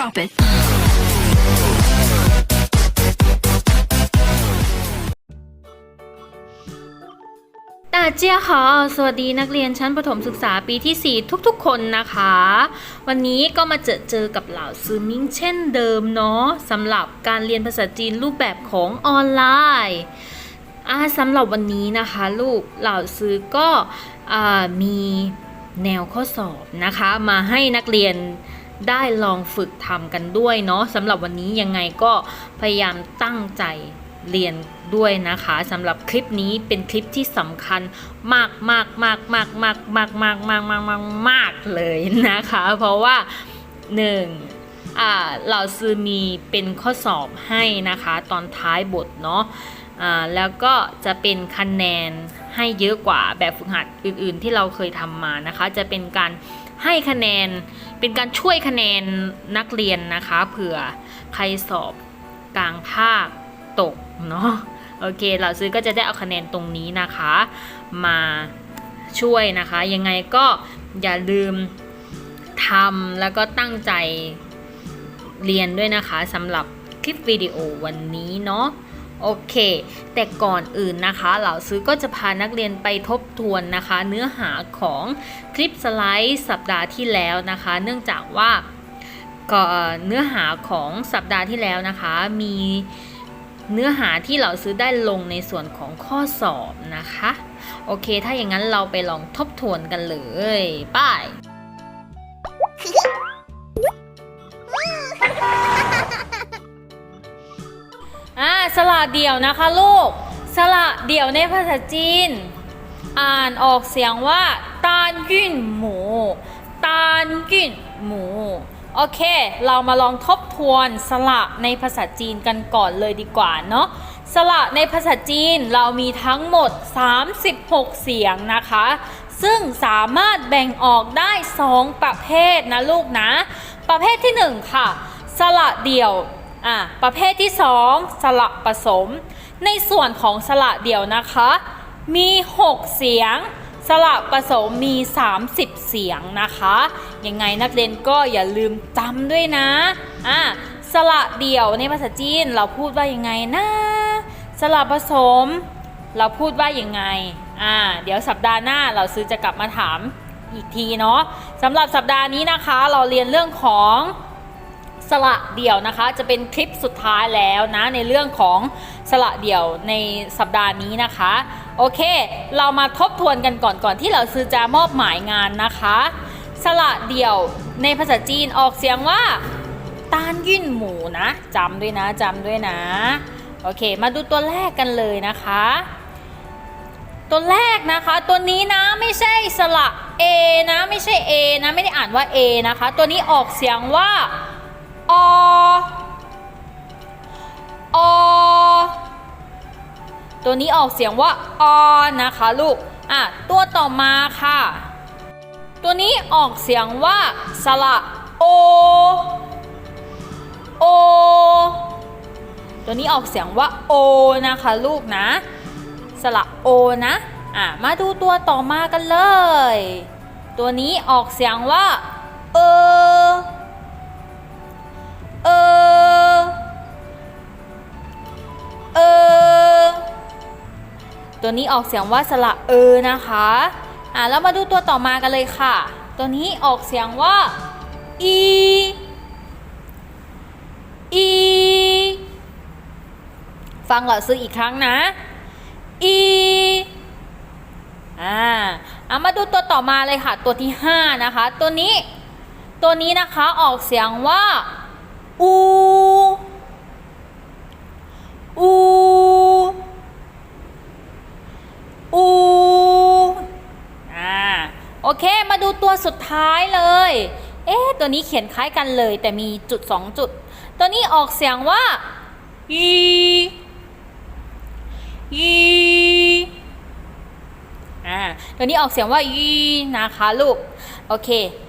Drop it าเจีค่ะสวัสดีนักเรียนชั้นประถมศึกษาปีที่ 4 ทุกๆ คนนะคะ วันนี้ก็มาเจอเจอกับเหล่าซูมิงเช่นเดิมเนาะสำหรับการเรียนภาษาจีนรูปแบบของออนไลน์อาสำหรับวันนี้นะคะลูกเหล่าซื้อก็มีแนวข้อสอบนะคะ มาให้นักเรียน ได้ลองฝึกทำกันด้วยเนาะสำหรับวันนี้ยังไงก็พยายามตั้งใจเรียนด้วยนะคะสำหรับคลิปนี้เป็นคลิปที่สำคัญมากมากมากมากมากมากมากมากมากมากมากเลยนะคะ เพราะว่าหนึ่งอ่าเราซื้อมีเป็นข้อสอบให้นะคะตอนท้ายบทเนาะอ่าแล้วก็จะเป็นคะแนนให้เยอะกว่าแบบฝึกหัดอื่นๆที่เราเคยทำมานะคะ จะเป็นการให้คะแนน เป็นการช่วยคะแนนนักเรียนนะคะ เผื่อใครสอบกลางภาคตกเนาะโอเคเราซื้อก็จะได้เอาคะแนนตรงนี้นะคะ มาช่วยนะคะ ยังไงก็อย่าลืมทำแล้วก็ตั้งใจเรียนด้วยนะคะสำหรับคลิปวิดีโอวันนี้เนาะ โอเค แต่ก่อนอื่นนะคะเหล่าซื้อก็จะพานักเรียนไปทบทวนนะคะ เนื้อหาของคลิปสไลด์สัปดาห์ที่แล้วนะคะ เนื่องจากว่าก็เนื้อหาของสัปดาห์ที่แล้วนะคะ มีเนื้อหาที่เราซื้อได้ลงในส่วนของข้อสอบนะคะ โอเค ถ้าอย่างนั้นเราไปลองทบทวนกันเลย ไป ระเดี่ยวนะคะลูก สระเดี่ยวในภาษาจีน อ่านออกเสียงว่าตานยื่นหมูตานยื่นหมูโอเค เรามาลองทบทวนสระในภาษาจีนกันก่อนเลยดีกว่าเนาะสระในภาษาจีนเรามีทั้งหมด 36 เสียงนะคะ ซึ่งสามารถแบ่งออกได้ 2 ประเภทนะลูกนะ ประเภทที่ 1 ค่ะ สระเดี่ยว อะประเภทที่ 2 สระผสม ในส่วนของสระเดี่ยวนะคะ มี 6 เสียง สระผสมมี 30 เสียงนะคะยังไงนักเรียนก็อย่าลืมจำด้วยนะอะสระเดี่ยวในภาษาจีนเราพูดว่ายังไงนะสระผสม เราพูดว่ายังไงอ่าเดี๋ยวสัปดาห์หน้าเราซื้อจะกลับมาถามอีกทีเนาะสำหรับสัปดาห์นี้นะคะ เราเรียนเรื่องของ สระเดี่ยวนะคะ จะเป็นคลิปสุดท้ายแล้วนะ ในเรื่องของสระเดี่ยวในสัปดาห์นี้นะคะ โอเค เรามาทบทวนกันก่อนก่อนที่เราซื้อจะมอบหมายงานนะคะสระเดี่ยวในภาษาจีนออกเสียงว่าต้านยื่นหมูนะจำด้วยนะจำด้วยนะ โอเค มาดูตัวแรกกันเลยนะคะ ตัวแรกนะคะ ตัวนี้นะไม่ใช่สระ A นะไม่ใช่ A นะไม่ได้อ่านว่า A นะคะ ตัวนี้ออกเสียงว่า ออตัวนี้ออกเสียงว่าอนะคะลูก อะ ตัวต่อมาค่ะ ตัวนี้ออกเสียงว่าสระโอ โอ ตัวนี้ออกเสียงว่าโอนะคะลูกนะ สระโอนะ อะ มาดูตัวต่อมากันเลย ตัวนี้ออกเสียงว่า เออ ตัวนี้ออกเสียงว่าสระเออนะคะอะแล้วมาดูตัวต่อมากันเลยค่ะ ตัวนี้ออกเสียงว่าอีอีฟังเหล่าซื้ออีกครั้งนะอีอ่าเอามาดูตัวต่อมาเลยค่ะ ตัวที่5นะคะ ตัวนี้ ตัวนี้นะคะออกเสียงว่าอู อู อ่า โอเค มาดู ตัวสุดท้ายเลย เอ๊ะ ตัวนี้เขียนคล้ายกันเลย แต่มีจุด2จุด ตัวนี้ออกเสียงว่ายียีอ่า ตัวนี้ออกเสียงว่ายีนะคะลูก โอเค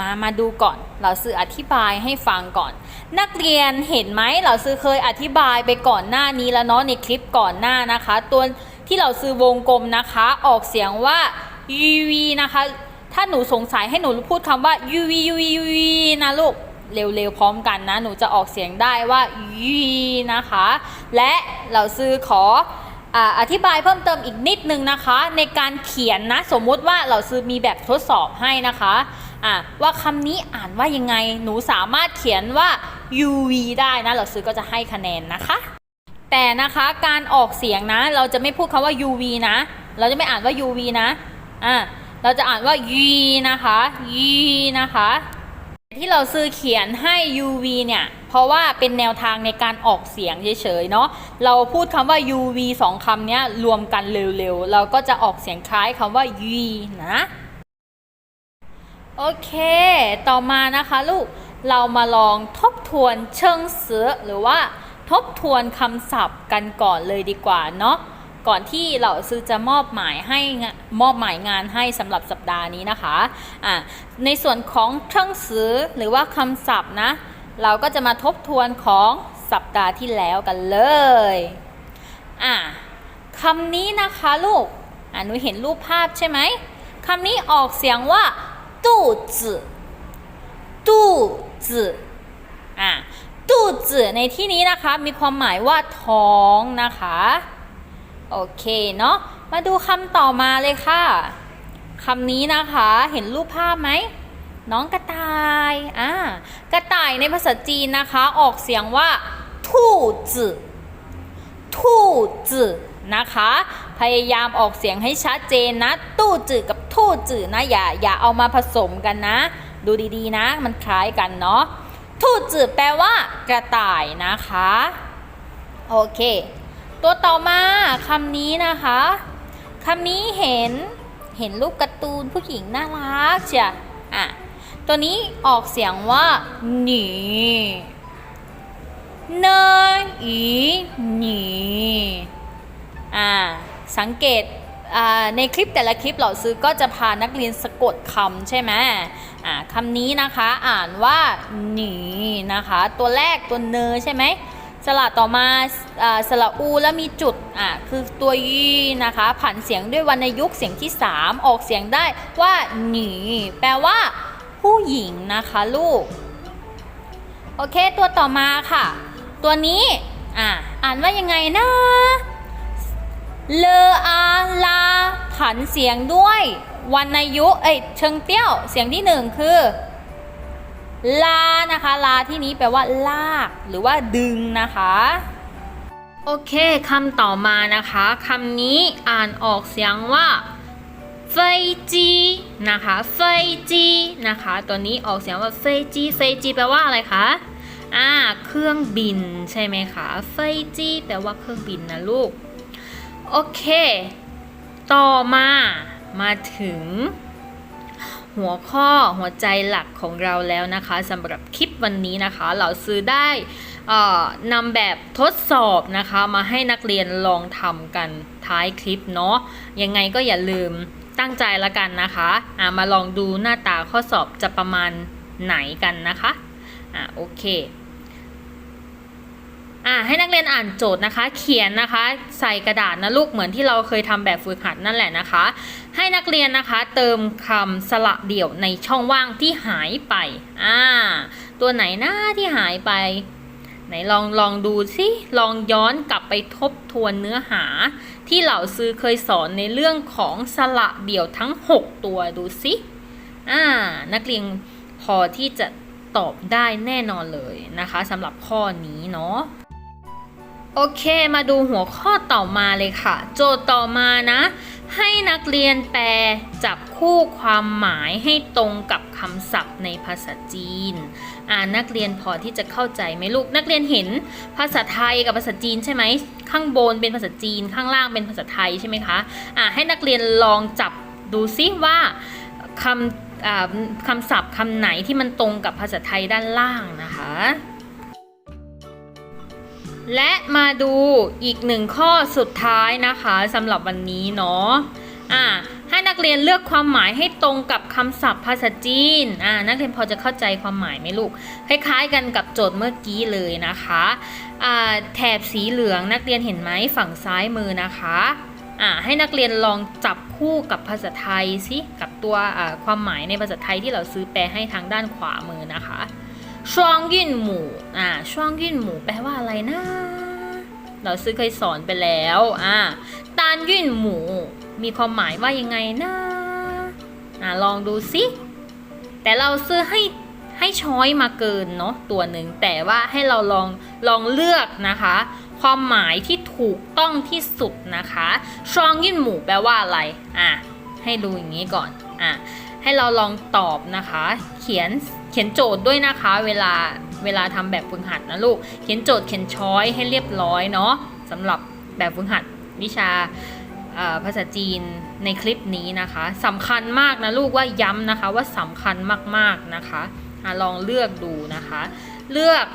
มา มาดูก่อน เราซื้ออธิบายให้ฟังก่อน นักเรียนเห็นไหม เราซื้อเคยอธิบายไปก่อนหน้านี้แล้วเนาะในคลิปก่อนหน้านะคะ ตัวที่เราซื้อวงกลมนะคะ ออกเสียงว่า UV นะคะ ถ้าหนูสงสัยให้หนูพูดคำว่า UV UV UV นะลูก เร็วๆพร้อมกันนะ หนูจะออกเสียงได้ว่ายีนะคะ และเราซื้อขอออธิบายเพิ่มเติมอีกนิดนึงนะคะ ในการเขียนนะ สมมุติว่าเราซื้อมีแบบทดสอบให้นะคะะว่าคำนี้อ่านว่ายังไงหนูสามารถเขียนว่า UV ได้นะ เราซื้อก็จะให้คะแนนนะคะ แต่นะคะการออกเสียงนะ เราจะไม่พูดคำว่า UV นะ เราจะไม่อ่านว่า UV นะอะ เราจะอ่านว่า y นะคะ y นะคะที่เราซื้อเขียนให้ UV เนี่ย เพราะว่าเป็นแนวทางในการออกเสียงเฉยๆเนาะ เราพูดคำว่า UV สองคำนี้รวมกันเร็วๆ เราก็จะออกเสียงคล้ายคำว่า y นะ โอเค ต่อมานะคะลูก เรามาลองทบทวนเชิงเสือหรือว่าทบทวนคำศัพท์กันก่อนเลยดีกว่าเนาะ ก่อนที่เราซื้อจะมอบหมายให้มอบหมายงานให้สำหรับสัปดาห์นี้นะคะอะในส่วนของเชิงเสือหรือว่าคำศัพท์นะ เราก็จะมาทบทวนของสัปดาห์ที่แล้วกันเลยอะคำนี้นะคะลูกอะหนูเห็นรูปภาพใช่ไหมคำนี้ออกเสียงว่าตู้จืตู้จือะตู้จืในที่นี้นะคะมีความหมายว่าท้องนะคะ โอเคเนาะมาดูคำต่อมาเลยค่ะคำนี้นะคะเห็นรูปภาพไหมน้องกระต่ายอ่ากระต่ายในภาษาจีนนะคะ ออกเสียงว่าทู่จืทู่จืนะคะ พยายามออกเสียงให้ชัดเจนนะ ตู้จืกับทู่จืนะอย่าอย่าเอามาผสมกันนะ ดูดีๆนะ มันคล้ายกันเนาะทู่จืแปลว่ากระต่ายนะคะ โอเค ตัวต่อมาคำนี้นะคะคำนี้เห็นเห็นรูปการ์ตูนผู้หญิงน่ารักเชียอะตัวนี้ออกเสียงว่าหนีเนยอีหนีอ่าสังเกตอ่าในคลิปแต่ละคลิปเหล่าซื้อก็จะพานักเรียนสะกดคำใช่ไหมอ่าคำนี้นะคะอ่านว่าหนีนะคะ ตัวแรกตัวเนยใช่ไหม สระต่อมาสระอูแล้วมีจุดอะคือตัวยีนะคะผันเสียงด้วยวรรณยุกต์เสียงที่ 3 ออกเสียงได้ว่าหนีแปลว่า ผู้หญิงนะคะลูก โอเคตัวต่อมาค่ะ ตัวนี้อะอ่านว่ายังไงนะเลออาลาผันเสียงด้วยวรรณยุกต์เอ้ยเชิงเตี้ยวเสียงที่หนึ่งคือ ลานะคะ ลาที่นี้แปลว่า ลาก หรือว่าดึงนะคะ โอเคคำต่อมานะคะคำนี้อ่านออกเสียงว่าเฟยจีนะคะเฟยจีนะคะ ตัวนี้ออกเสียงว่าเฟยจีเฟยจีแปลว่าอะไรคะอ่าเครื่องบินใช่ไหมคะเฟยจีแปลว่าเครื่องบินนะลูก โอเค ต่อมามาถึง หัวข้อหัวใจหลักของเราแล้วนะคะสำหรับคลิปวันนี้นะคะ เราซื้อได้นำแบบทดสอบนะคะ มาให้นักเรียนลองทำกันท้ายคลิปเนาะยังไงก็อย่าลืมตั้งใจละกันนะคะามาลองดูหน้าตาข้อสอบจะประมาณไหนกันนะคะอ่าโอเคอ่าให้นักเรียนอ่านโจทย์นะคะ เขียนนะคะ ใส่กระดาษนะลูกเหมือนที่เราเคยทำแบบฝึกหัดนั่นแหละนะคะ ให้นักเรียนนะคะเติมคำสระเดี่ยวในช่องว่างที่หายไป อ่า ตัวไหนหน้าที่หายไป ไหนลองลองดูสิลองย้อนกลับไปทบทวนเนื้อหา ที่เหล่าซื้อเคยสอนในเรื่องของสระเดี่ยวทั้ง 6 ตัวดูสิอ่า นักเรียนพอที่จะตอบได้แน่นอนเลยนะคะสำหรับข้อนี้เนาะโอเค มาดูหัวข้อต่อมาเลยค่ะ โจทย์ต่อมานะ ให้นักเรียนแปลจับคู่ความหมายให้ตรงกับคำศัพท์ในภาษาจีน อ่านักเรียนพอที่จะเข้าใจไหมลูก นักเรียนเห็นภาษาไทยกับภาษาจีนใช่ไหม ข้างบนเป็นภาษาจีน ข้างล่างเป็นภาษาไทยใช่ไหมคะ อ่าให้นักเรียนลองจับดูซิว่าคำคำศัพท์คำไหนที่มันตรงกับภาษาไทยด้านล่างนะคะ และมาดูอีกหนึ่งข้อสุดท้ายนะคะสำหรับวันนี้เนาะอ่าให้นักเรียนเลือกความหมายให้ตรงกับคำศัพท์ภาษาจีนอ่านักเรียนพอจะเข้าใจความหมายไหมลูก คล้ายๆกันกับโจทย์เมื่อกี้เลยนะคะอ่าแถบสีเหลืองนักเรียนเห็นไหมฝั่งซ้ายมือนะคะอ่าให้นักเรียนลองจับคู่กับภาษาไทยสิกับตัวอ่าความหมายในภาษาไทยที่เราซื้อแปลให้ทางด้านขวามือนะคะช่วงยื่นหมู่อ่าช่วงยื่นหมู่แปลว่าอะไรนะ เราซื้อเคยสอนไปแล้วอ่าตานยื่นหมู่มีความหมายว่ายังไงนะอ่าลองดูสิแต่เราซื้อให้ให้ช้อยมาเกินเนาะตัวหนึ่งแต่ว่าให้เราลองลองเลือกนะคะ ความหมายที่ถูกต้องที่สุดนะคะชองยื่นหมู่แปลว่าอะไรอะให้ดูอย่างนี้ก่อนอะให้เราลองตอบนะคะ เขียนเขียนโจทย์ด้วยนะคะ เวลา เวลาทำแบบฝึกหัดนะลูก เขียนโจทย์เขียนช้อยให้เรียบร้อยเนาะสำหรับแบบฝึกหัดวิชาภาษาจีนในคลิปนี้นะคะสำคัญมากนะลูกว่าย้ำนะคะว่าสำคัญมากๆนะคะอะลองเลือกดูนะคะ เลือก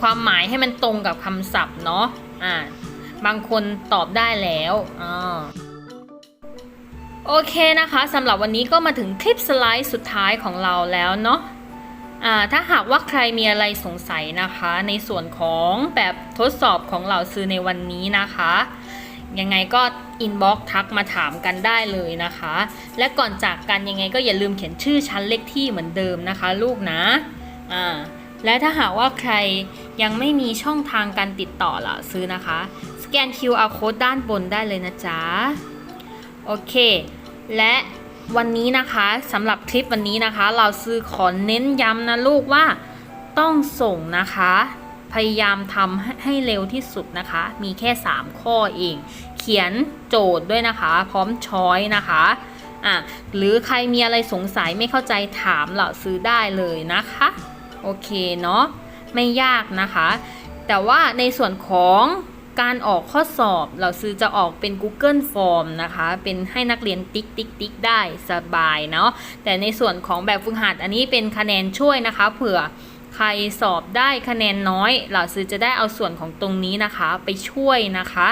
ความหมายให้มันตรงกับคำศัพท์เนาะอ่าบางคนตอบได้แล้วอ่าโอเคนะคะสำหรับวันนี้ก็มาถึงคลิปสไลด์สุดท้ายของเราแล้วเนาะ ถ้าหากว่าใครมีอะไรสงสัยนะคะ ในส่วนของแบบทดสอบของเหล่าซื้อในวันนี้นะคะ ยังไงก็อินบ็อกทักมาถามกันได้เลยนะคะ และก่อนจากกันยังไงก็อย่าลืมเขียนชื่อชั้นเลขที่เหมือนเดิมนะคะ ลูกนะอ่าและถ้าหากว่าใครยังไม่มีช่องทางการติดต่อเหล่าซื้อนะคะ สแกน QR code ด้านบนได้เลยนะจ๊ะ โอเค และ วันนี้นะคะสำหรับคลิปวันนี้นะคะ เราซื้อขอเน้นย้ำนะลูกว่าต้องส่งนะคะ พยายามทำให้เร็วที่สุดนะคะ มีแค่ 3 ข้อเอง เขียนโจทย์ด้วยนะคะ พร้อมช้อยนะคะอะหรือใครมีอะไรสงสัยไม่เข้าใจถามเหล่าซื้อได้เลยนะคะ โอเคเนาะไม่ยากนะคะ แต่ว่าในส่วนของ การออกข้อสอบเราซื้อจะออกเป็น Google Form นะคะ เป็นให้นักเรียนติ๊กติ๊กติ๊กได้สบายเนาะแต่ในส่วนของแบบฝึกหัดอันนี้เป็นคะแนนช่วยนะคะ เผื่อใครสอบได้คะแนนน้อย เราซื้อจะได้เอาส่วนของตรงนี้นะคะไปช่วยนะคะ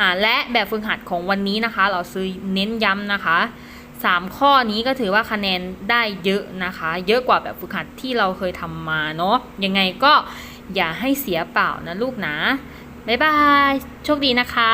อ่าและแบบฝึกหัดของวันนี้นะคะ เราซื้อเน้นย้ำนะคะ3 ข้อนี้ก็ถือว่าคะแนนได้เยอะนะคะ เยอะกว่าแบบฝึกหัดที่เราเคยทำมาเนาะยังไงก็อย่าให้เสียเปล่านะลูกนะ บ๊ายบาย โชคดีนะคะ